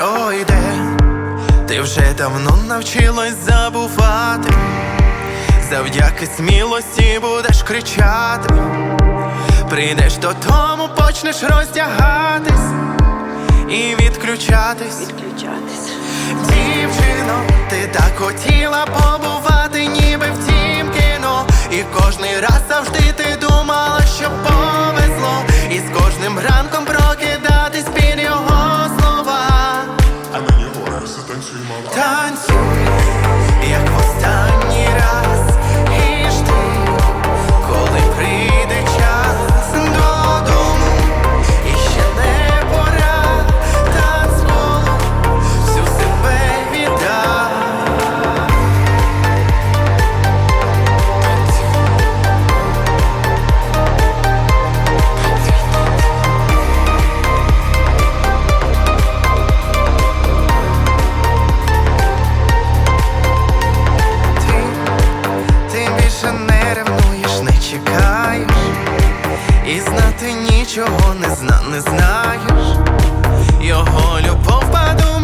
пройде, ти вже давно навчилась забувати, завдяки смілості будеш кричати, прийдеш додому, почнеш роздягатись і відключатись. Відключатись. Дівчино, ти так хотіла нічого не зна, не знаєш. Його любов паду